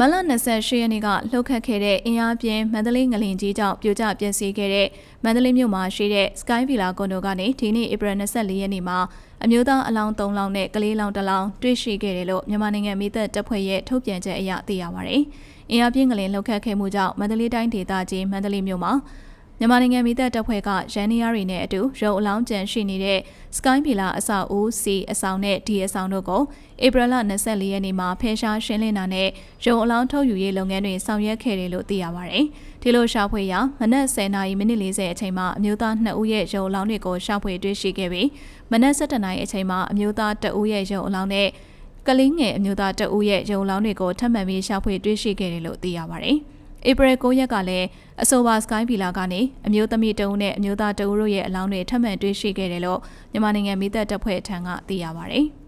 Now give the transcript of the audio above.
မလ28ရက်နေ့ကလှုပ်ခတ်ခဲ့တဲ့အင်အားပြင်းမန္တလေးငလင်ကြီးကြောင့်ပြိုကျပျက်စီးခဲ့တဲ့မန္တလေးမြို့မှာရှိတဲ့ Sky Villa ကွန်ဒိုကနေဒီနေ့ဧပြီ24ရက်နေ့မှာအမျိုးသားအလောင်း3လောင်းနဲ့ကလေးလောင်း1လောင်းတွေ့ရှိခဲ့တယ်လို့မြန်မာနိုင်ငံမိသက်တပ်ဖွဲ့ရဲ့ထုတ်ပြန်ချက်အရသိရပါဗျ။အင်အားပြင်းငလင်လှုပ်ခတ်ခဲ့မှုကြောင့်မန္တလေးတိုင်းဒေသကြီးမန္တလေးမြို့မှာ မြန်မာနိုင်ငံမိသက်တပ်ဖွဲ့ကရန်နီယာတွေနဲ့အတူရုံအလောင်းကျန်ရှိနေတဲ့ Sky Villa အဆောက်အဦ C အဆောင်နဲ့ D အဆောင်တို့ကိုဧပြီလ24ရက်နေ့မှာဖယ်ရှားရှင်းလင်းတာနဲ့ရုံအလောင်းထုတ်ယူရေးလုပ်ငန်းတွေဆောင်ရွက်ခဲ့တယ်လို့သိရပါတယ်။ဒီလိုရှာဖွေရာမနက်10:40မိနစ်40အချိန်မှာအမျိုးသား2ဦးရဲ့ရုံအလောင်းတွေကိုရှာဖွေတွေ့ရှိခဲ့ပြီးမနက်7:00နာရီအချိန်မှာအမျိုးသား2ဦးရဲ့ရုံအလောင်းနဲ့ကလေးငယ်အမျိုးသား2ဦးရဲ့ရုံအလောင်းတွေကိုထပ်မံပြီးရှာဖွေတွေ့ရှိခဲ့တယ်လို့သိရပါတယ်။ ဧပြီ9ရက်ကလည်းအဆိုပါစကိုင်းဗီလာကနေအမျိုးသမီးတဦးနဲ့အမျိုးသားတဦးတို့ရဲ့အလောင်းတွေထပ်မံတွေ့ရှိခဲ့တယ်လို့မြန်မာနိုင်ငံမိသက်တပ်ဖွဲ့ထံကသိရပါဗျ။